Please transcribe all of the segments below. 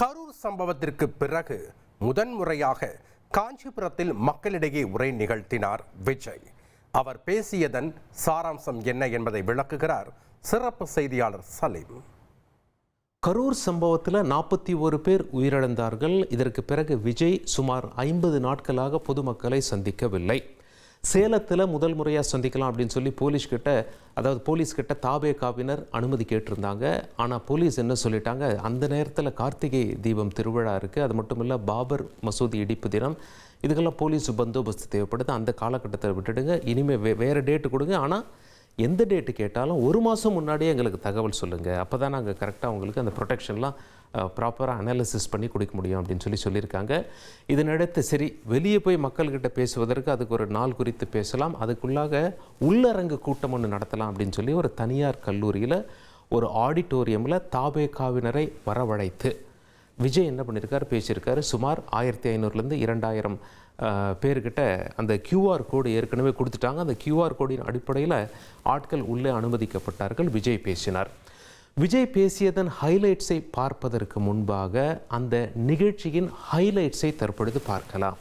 கரூர் சம்பவத்திற்கு பிறகு முதன்முறையாக காஞ்சிபுரத்தில் மக்களிடையே உரை நிகழ்த்தினார் விஜய். அவர் பேசியதன் சாராம்சம் என்ன என்பதை விளக்குகிறார் சிறப்பு செய்தியாளர் சலீம். கரூர் சம்பவத்தில் நாற்பத்தி ஒரு பேர் உயிரிழந்தார்கள். இதற்கு பிறகு விஜய் சுமார் ஐம்பது நாட்களாக பொதுமக்களை சந்திக்கவில்லை. சேலத்தில் முதல் முறையாக சந்திக்கலாம் அப்படின்னு சொல்லி போலீஸ்கிட்ட அதாவது போலீஸ்கிட்ட தாபே காவினர் அனுமதி கேட்டிருந்தாங்க. ஆனால் போலீஸ் என்ன சொல்லிட்டாங்க? அந்த நேரத்தில் கார்த்திகை தீபம் திருவிழா இருக்குது அது மட்டும் இல்லை பாபர் மசூதி இடிப்பு தினம். இதுக்கெல்லாம் போலீஸ் பந்தோபஸ்து தேவைப்படுது. அந்த காலகட்டத்தில் விட்டுடுங்க. இனிமேல் வே வேறு டேட்டு கொடுங்க. ஆனால் எந்த டேட்டு கேட்டாலும் ஒரு மாதம் முன்னாடியே எங்களுக்கு தகவல் சொல்லுங்கள் அப்போ தான் நாங்கள் கரெக்டாக உங்களுக்கு அந்த ப்ரொடெக்ஷன்லாம் ப்ராப்பராக அனாலிசிஸ் பண்ணி கொடுக்க முடியும் அப்படின்னு சொல்லி சொல்லியிருக்காங்க. இதனடுத்து சரி வெளியே போய் மக்கள்கிட்ட பேசுவதற்கு அதுக்கு ஒரு நாள் குறித்து பேசலாம். அதுக்குள்ளாக உள்ளரங்கு கூட்டம் ஒன்று நடத்தலாம் அப்படின்னு சொல்லி ஒரு தனியார் கல்லூரியில் ஒரு ஆடிட்டோரியமில் தாபேகாவினரை வரவழைத்து விஜய் என்ன பண்ணியிருக்காரு பேசியிருக்காரு. சுமார் ஆயிரத்தி ஐநூறுலேருந்து இரண்டாயிரம் பேர்கிட்ட அந்த கியூஆர் கோடு ஏற்கனவே கொடுத்துட்டாங்க. அந்த கியூஆர் கோடின் அடிப்படையில் ஆட்கள் உள்ளே அனுமதிக்கப்பட்டார்கள். விஜய் பேசினார். விஜய் பேசியதன் ஹைலைட்ஸை பார்ப்பதற்கு முன்பாக அந்த நிகழ்ச்சியின் ஹைலைட்ஸை தற்பொழுது பார்க்கலாம்.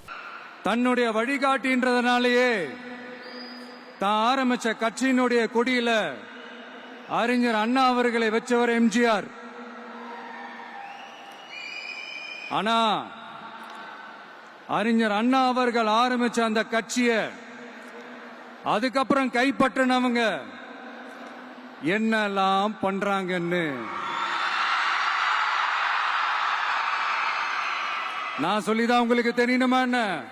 தன்னுடைய வழிகாட்டின்றதுனாலேயே தான் ஆரம்பிச்ச கட்சியினுடைய கொடியில அறிஞர் அண்ணா அவர்களை வச்சவர் எம்ஜிஆர். ஆனா அறிஞர் அண்ணா அவர்கள் ஆரம்பிச்ச அந்த கட்சியை அதுக்கப்புறம் கைப்பற்றினவங்க என்னெல்லாம் பண்றாங்கன்னு. நான் சொல்லிதான் உங்களுக்கு தெரியணுமா என்ன?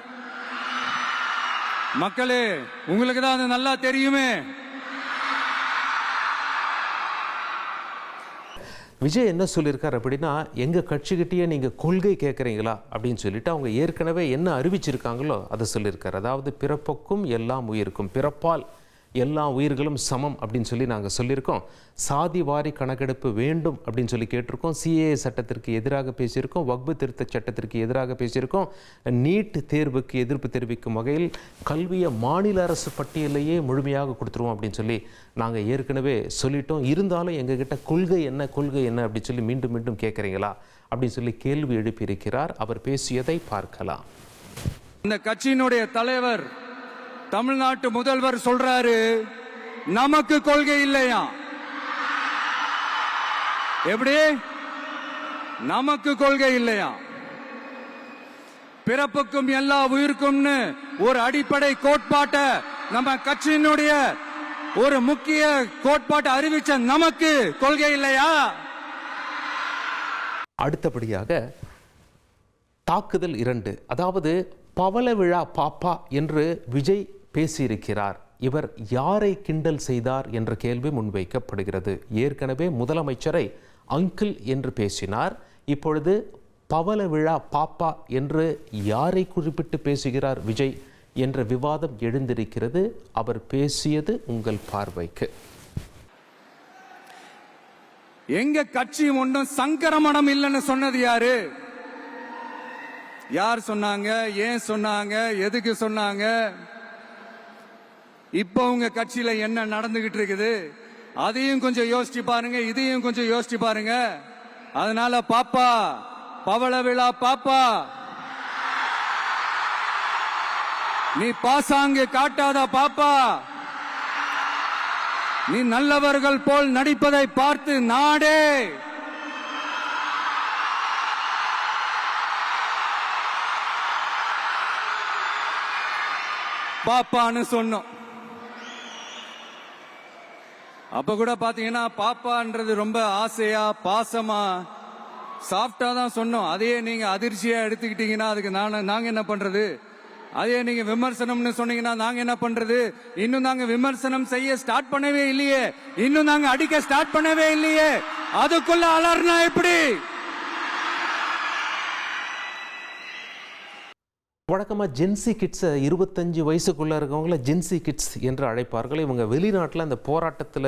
மக்களே உங்களுக்கு தான் அது நல்லா தெரியுமே. விஜய் என்ன சொல்லியிருக்கார் அப்படின்னா எங்கள் கட்சிக்கிட்டேயே நீங்கள் கொள்கை கேட்குறீங்களா அப்படின்னு சொல்லிட்டு அவங்க ஏற்கனவே என்ன அறிவிச்சிருக்காங்களோ அதை சொல்லியிருக்காரு. அதாவது பிறப்புக்கும் எல்லாம் உயிருக்கும். பிறப்பால் எல்லா உயிர்களும் சமம் அப்படின்னு சொல்லி நாங்கள் சொல்லியிருக்கோம். சாதி வாரி கணக்கெடுப்பு வேண்டும் அப்படின்னு சொல்லி கேட்டிருக்கோம். சிஏஏ சட்டத்திற்கு எதிராக பேசியிருக்கோம். வக்பு திருத்த சட்டத்திற்கு எதிராக பேசியிருக்கோம். நீட் தேர்வுக்கு எதிர்ப்பு தெரிவிக்கும் வகையில் கல்வியை மாநில அரசு பட்டியலையே முழுமையாக கொடுத்துருவோம் அப்படின்னு சொல்லி நாங்கள் ஏற்கனவே சொல்லிட்டோம். இருந்தாலும் எங்ககிட்ட கொள்கை என்ன கொள்கை என்ன அப்படின்னு சொல்லி மீண்டும் மீண்டும் கேட்குறீங்களா அப்படின்னு சொல்லி கேள்வி எழுப்பியிருக்கிறார். அவர் பேசியதை பார்க்கலாம். இந்த கட்சியினுடைய தலைவர் தமிழ்நாட்டு முதல்வர் சொல்றாரு நமக்கு கொள்கை இல்லையா? எப்படி? நமக்கு கொள்கை இல்லையா? பிறப்புக்கும் எல்லா உயிருக்கும்னு ஒரு அடிப்படை கோட்பாட்டை நம்ம கட்சியினுடைய ஒரு முக்கிய கோட்பாட்டை அறிவிச்ச நமக்கு கொள்கை இல்லையா? அடுத்தபடியாக தாக்குதல் இரண்டு அதாவது பவள விழா பாப்பா என்று விஜய் பேசியிருக்கிறார். இவர் யாரை கிண்டல் செய்தார் என்ற கேள்வி முன்வைக்கப்படுகிறது. ஏற்கனவே முதலமைச்சரை அங்கிள் என்று பேசினார். இப்பொழுது பவள விழா பாப்பா என்று யாரை குறிப்பிட்டு பேசுகிறார் விஜய் என்ற விவாதம் எழுந்திருக்கிறது. அவர் பேசியது உங்கள் பார்வைக்கு. எங்க கட்சி ஒன்றும் சங்கரமணம் இல்லைன்னு சொன்னது யாரு? யார் சொன்னாங்க? ஏன் சொன்னாங்க? எதுக்கு சொன்னாங்க? இப்போ உங்க கட்சியில என்ன நடந்துகிட்டு இருக்குது? அதையும் கொஞ்சம் யோசிச்சு பாருங்க இதையும் கொஞ்சம் யோசிச்சு பாருங்க. அதனால பாப்பா பவள விழா பாப்பா. நீ பாசாங்கு காட்டாத பாப்பா. நீ நல்லவர்கள் போல் நடிப்பதை பார்த்து நாடே. பாப்பான்னு சொன்னோம். அப்ப கூட பாத்தீங்கன்னா பாப்பான்றது ரொம்ப ஆசையா பாசமா சாஃப்டா தான் சொன்னோம். அதையே நீங்க அதிர்ச்சியா எடுத்துக்கிட்டீங்கன்னா அதுக்கு நான் நாங்க என்ன பண்றது? அதே நீங்க விமர்சனம்னு சொன்னீங்கன்னா நாங்க என்ன பண்றது? இன்னும் நாங்க விமர்சனம் செய்ய ஸ்டார்ட் பண்ணவே இல்லையே. இன்னும் நாங்க அடிக்க ஸ்டார்ட் பண்ணவே இல்லையே. அதுக்குள்ள அலர்னா எப்படி? வழக்கமாக ஜென்சி கிட்ஸை இருபத்தஞ்சி வயசுக்குள்ளே இருக்கவங்கள ஜென்சி கிட்ஸ் என்று அழைப்பார்கள். இவங்க வெளிநாட்டில் அந்த போராட்டத்தில்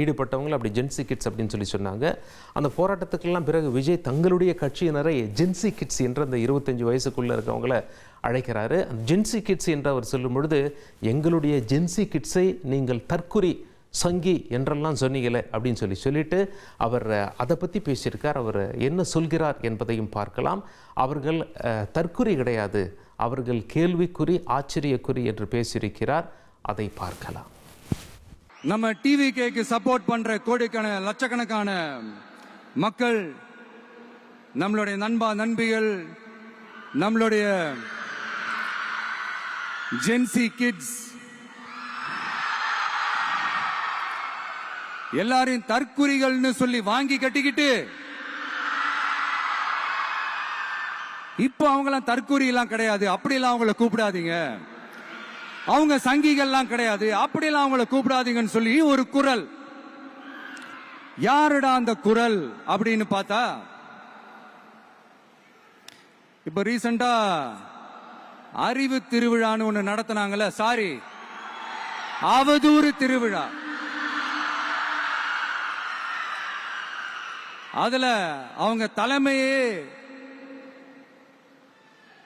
ஈடுபட்டவங்களை அப்படி ஜென்சி கிட்ஸ் அப்படின்னு சொல்லி சொன்னாங்க. அந்த போராட்டத்துக்கெல்லாம் பிறகு விஜய் தங்களுடைய கட்சியினரை ஜென்சி கிட்ஸ் என்ற அந்த இருபத்தஞ்சி வயசுக்குள்ளே இருக்கவங்கள அழைக்கிறாரு. அந்த ஜென்சி கிட்ஸ் என்று அவர் சொல்லும் பொழுது எங்களுடைய ஜென்சி கிட்ஸை நீங்கள் தற்குறி சங்கி என்றெல்லாம் சொன்னீங்களே அப்படின்னு சொல்லி சொல்லிட்டு அவர் அதை பற்றி பேசியிருக்கார். அவர் என்ன சொல்கிறார் என்பதையும் பார்க்கலாம். அவர்கள் தற்குறி கிடையாது. அவர்கள் கேள்விக்குறி ஆச்சரியக்குறி என்று பேசியிருக்கிறார். அதை பார்க்கலாம். நம்ம டிவி கேக்கு சப்போர்ட் பண்ற கோடிக்கான லட்சக்கணக்கான மக்கள் நம்மளுடைய நண்பா நண்பிகள் நம்மளுடைய ஜென்சி கிட்ஸ் எல்லாரையும் தற்குறிகள்னு சொல்லி வாங்கி கட்டிக்கிட்டு இப்போ அவங்களாம் தற்கூரி எல்லாம் கிடையாது. அப்படிலாம் அவங்கள கூப்பிடாதீங்க. அவங்க சங்கிகள்லாம் கிடையாது. அப்படிலாம் அவங்கள கூப்பிடாதீங்கன்னு சொல்லி ஒரு குரல். யாருடா அந்த குரல் அப்படின்னு பார்த்தா இப்ப ரீசண்டா அறிவு திருவிழான்னு ஒண்ணு நடத்தினாங்கல்ல சாரி அவதூறு திருவிழா. அதுல அவங்க தலைமையே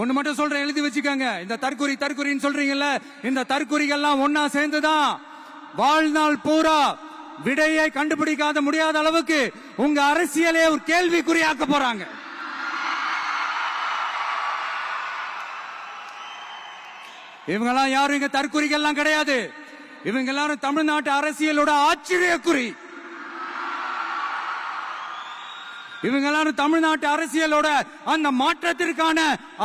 ஒண்ணு மட்டும் சொல்றேன் எழுதி வச்சுக்கோங்க. இந்த தற்குறி தற்குறின்னு சொல்றீங்கல்ல இந்த தற்குறிகள்லாம் ஒன்னா சேர்ந்துதான் வாழ்நாள் பூரா விடையை கண்டுபிடிக்காத முடியாத அளவுக்கு உங்க அரசியலே ஒரு கேள்விக்குறியாக்க போறாங்க. இவங்கெல்லாம் யாரும் இங்க தற்குறிகள்லாம் கிடையாது. இவங்க எல்லாரும் தமிழ்நாட்டு அரசியலோட ஆச்சரியக்குறி. இவங்க எல்லாரும் தமிழ்நாட்டு அரசியலோட அந்த மாற்றத்திற்கான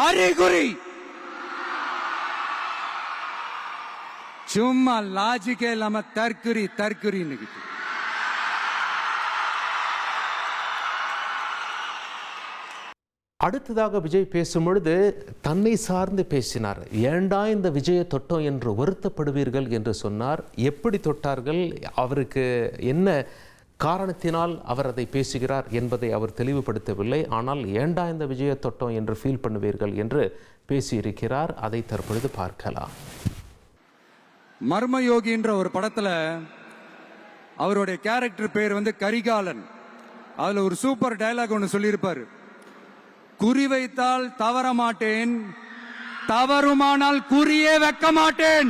அறிகுறி. சும்மா லாஜிக்கே இல்லாம தற்குறி தற்குறி அடுத்ததாக விஜய் பேசும் பொழுது தன்னை சார்ந்து பேசினார். ஏண்டா இந்த விஜயை தொட்டோம் என்று வருத்தப்படுவீர்கள் என்று சொன்னார். எப்படி தொட்டார்கள்? அவருக்கு என்ன காரணத்தினால் அவர் அதை பேசுகிறார் என்பதை அவர் தெளிவுபடுத்தவில்லை. ஆனால் ஏண்டா இந்த விஜய தொட்டம் என்று ஃபீல் பண்ணுவீர்கள் என்று பேசியிருக்கிறார். அதை தற்பொழுது பார்க்கலாம். மர்மயோகின்ற ஒரு படத்தில் அவருடைய கேரக்டர் பேர் வந்து கரிகாலன். அதில் ஒரு சூப்பர் டைலாக் ஒன்று சொல்லியிருப்பார். குறிவைத்தால் தவற மாட்டேன் தவறுமானால் குறியே வைக்க மாட்டேன்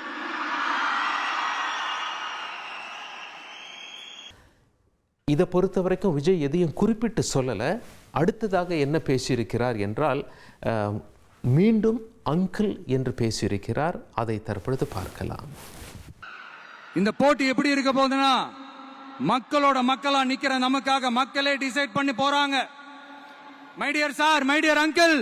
இதை பொறுத்த வரைக்கும் விஜய் எதையும் குறிப்பிட்டு சொல்லலை. அடுத்ததாக என்ன பேசியிருக்கிறார் என்றால் மீண்டும் அங்கிள் என்று பேசியிருக்கிறார். அதை தற்பொழுது பார்க்கலாம். இந்த போட்டி எப்படி இருக்க போகுதுன்னா மக்களோட மக்களா நிக்கிற நமக்காக மக்களே டிசைட் பண்ணி போறாங்க. My dear sir my dear uncle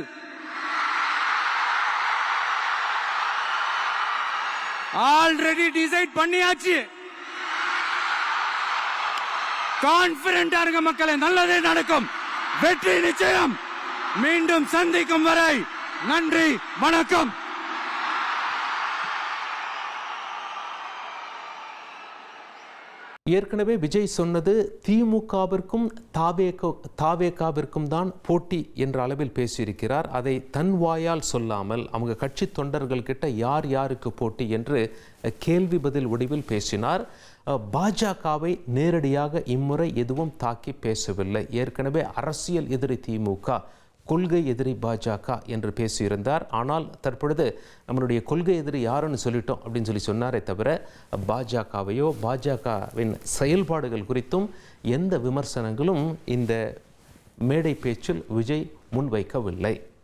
already decide பண்ணியாச்சு. கான்பிடண்டா இருங்க மக்களே நல்லதே நடக்கும். வெற்றி நிச்சயம். மீண்டும் சந்திக்கும் வரை நன்றி வணக்கம். ஏற்கனவே விஜய் சொன்னது திமுகவிற்கும் தாவேக தாவேகாவிற்கும் தான் போட்டி என்ற அளவில் பேசியிருக்கிறார். அதை தன் வாயால் சொல்லாமல் அவங்க கட்சி தொண்டர்கள் கிட்ட யார் யாருக்கு போட்டி என்று கேள்வி பதில் வடிவில் பேசினார். பாஜகவை நேரடியாக இம்முறை எதுவும் தாக்கி பேசவில்லை. ஏற்கனவே அரசியல் எதிரி திமுக கொள்கை எதிரி பாஜக என்று பேசியிருந்தார். ஆனால் தற்பொழுது நம்மளுடைய கொள்கை எதிரி யாருன்னு சொல்லிட்டோம் அப்படின்னு சொல்லி சொன்னாரே தவிர பாஜகவையோ பாஜகவின் செயல்பாடுகள் குறித்தும் எந்த விமர்சனங்களும் இந்த மேடை பேச்சில் விஜய் முன்வைக்கவில்லை.